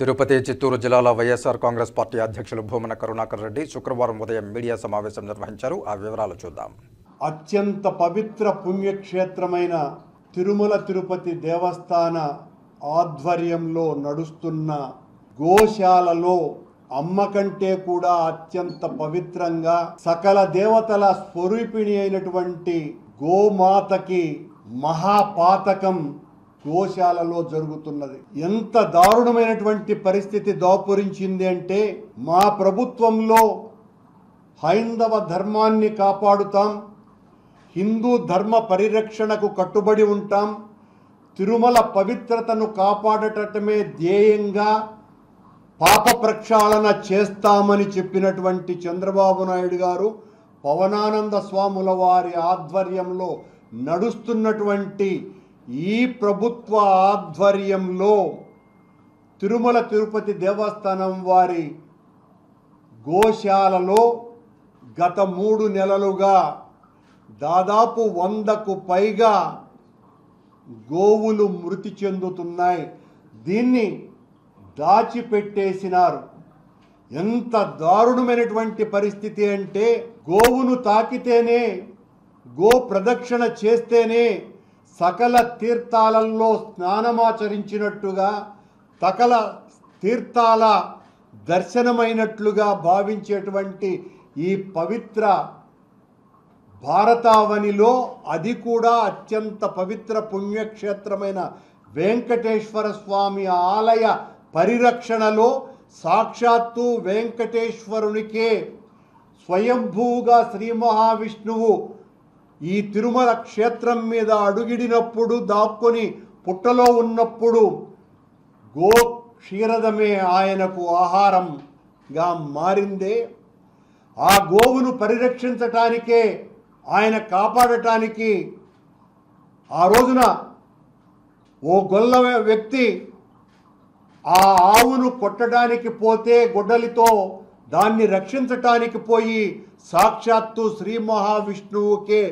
తిరుపతి చిత్తూరు జిల్లాల వైఎస్ఆర్ కాంగ్రెస్ పార్టీ అధ్యక్షులు భూమన కరుణాకర్ రెడ్డి శుక్రవారం ఉదయం మీడియా సమావేశం నిర్వహించారు. ఆ వివరాలు చూద్దాం. అత్యంత పవిత్ర పుణ్యక్షేత్రమైన తిరుమల తిరుపతి దేవస్థాన ఆధ్వర్యంలో నడుస్తున్న గోశాలలో అమ్మ కంటే కూడా అత్యంత పవిత్రంగా సకల దేవతల స్వరూపిణి అయినటువంటి గోమాతకి మహాపాతకం గోశాలలో జరుగుతున్నది. ఎంత దారుణమైనటువంటి పరిస్థితి దాపురించింది అంటే మా ప్రభుత్వంలో హైందవ ధర్మాన్ని కాపాడుతాం హిందూ ధర్మ పరిరక్షణకు కట్టుబడి ఉంటాం తిరుమల పవిత్రతను కాపాడటమే ధ్యేయంగా పాప ప్రక్షాళన చేస్తామని చెప్పినటువంటి చంద్రబాబు నాయుడు గారు పవనానంద స్వాముల వారి ఆధ్వర్యంలో నడుస్తున్నటువంటి ఈ ప్రభుత్వ ఆధ్వర్యంలో తిరుమల తిరుపతి దేవస్థానం వారి గోశాలలో గత మూడు నెలలుగా దాదాపు వందకు పైగా గోవులు మృతి చెందుతున్నాయి. దీన్ని దాచిపెట్టేసినారు. ఎంత దారుణమైనటువంటి పరిస్థితి అంటే గోవును తాకితేనే గో ప్రదక్షిణ చేస్తేనే సకల తీర్థాలలో స్నానమాచరించినట్టుగా సకల తీర్థాల దర్శనమైనట్లుగా భావించేటువంటి ఈ పవిత్ర భారతావనిలో అది కూడా అత్యంత పవిత్ర పుణ్యక్షేత్రమైన వెంకటేశ్వర స్వామి ఆలయ పరిరక్షణలో సాక్షాత్తు వెంకటేశ్వరునికే స్వయంభూగా శ్రీ మహావిష్ణువు ఈ తిరుమల క్షేత్రం మీద అడుగిడినప్పుడు దాక్కొని పుట్టలో ఉన్నప్పుడు గో క్షీరదమే ఆయనకు ఆహారంగా మారిందే. ఆ గోవును పరిరక్షించటానికే ఆయన కాపాడటానికి ఆ రోజున ఓ గొల్ల వ్యక్తి ఆ ఆవును కొట్టడానికి పోతే గొడ్డలితో దాన్ని రక్షించటానికి పోయి సాక్షాత్తు శ్రీ మహావిష్ణువుకే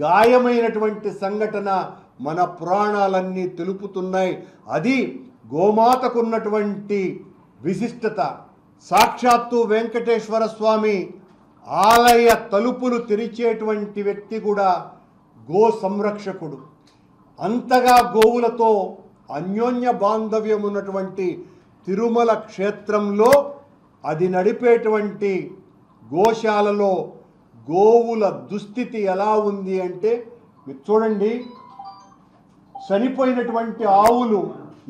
గాయమైనటువంటి సంఘటన మన పురాణాలన్నీ తెలుపుతున్నాయి. అది గోమాతకున్నటువంటి విశిష్టత. సాక్షాత్తు వెంకటేశ్వర స్వామి ఆలయ తలుపులు తెరిచేటువంటి వ్యక్తి కూడా గో సంరక్షకుడు. అంతగా గోవులతో అన్యోన్య బాంధవ్యం ఉన్నటువంటి తిరుమల క్షేత్రంలో అది నడిపేటువంటి గోశాలలో గోవుల దుస్థితి ఎలా ఉంది అంటే మీరు చూడండి చనిపోయినటువంటి ఆవులు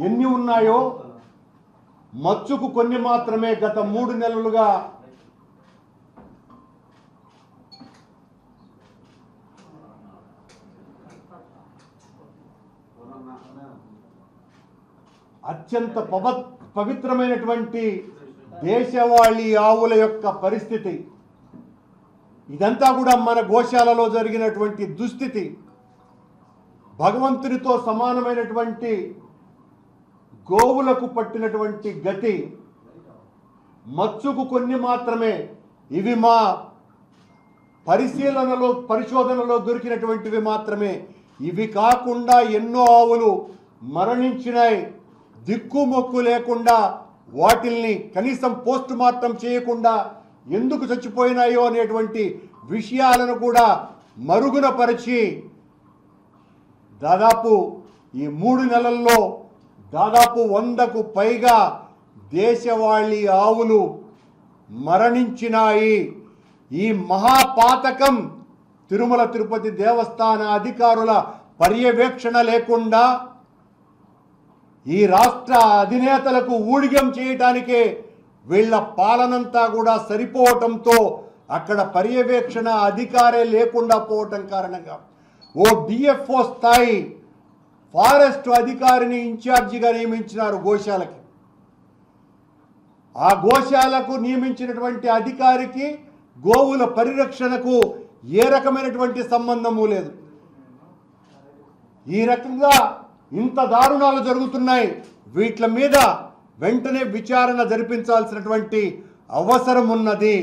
ఎన్ని ఉన్నాయో మచ్చుకు కొన్ని మాత్రమే గత మూడు నెలలుగా అత్యంత పవ పవిత్రమైనటువంటి దేశవాళీ ఆవుల యొక్క పరిస్థితి. ఇదంతా కూడా మన గోశాలలో జరిగినటువంటి దుస్థితి. భగవంతునితో సమానమైనటువంటి గోవులకు పట్టినటువంటి గతి. మచ్చుకు కొన్ని మాత్రమే. ఇవి మా పరిశీలనలో పరిశోధనలో దొరికినటువంటివి మాత్రమే. ఇవి కాకుండా ఎన్నో ఆవులు మరణించినాయి. దిక్కుమొక్కు లేకుండా వాటిల్ని కనీసం పోస్ట్ మార్టం చేయకుండా ఎందుకు చచ్చిపోయినాయో అనేటువంటి విషయాలను కూడా మరుగున పరిచి దాదాపు ఈ మూడు నెలల్లో దాదాపు వందకు పైగా దేశవాళీ ఆవులు మరణించినాయి. ఈ మహాపాతకం తిరుమల తిరుపతి దేవస్థాన అధికారుల పర్యవేక్షణ లేకుండా ఈ రాష్ట్ర అధినేతలకు ఊడిగం చేయటానికే వీళ్ళ పాలనంతా కూడా సరిపోవటంతో అక్కడ పర్యవేక్షణ అధికారే లేకుండా పోవటం కారణంగా ఓ డిఎఫ్ఓ స్థాయి ఫారెస్ట్ అధికారిని ఇన్ఛార్జిగా నియమించినారు గోశాలకి. ఆ గోశాలకు నియమించినటువంటి అధికారికి గోవుల పరిరక్షణకు ఏ రకమైనటువంటి సంబంధము లేదు. ఈ రకంగా ఇంత దారుణాలు జరుగుతున్నాయి. వీట్ల మీద వెంటనే విచారణ జరిపించాల్సినటువంటి అవసరం ఉన్నది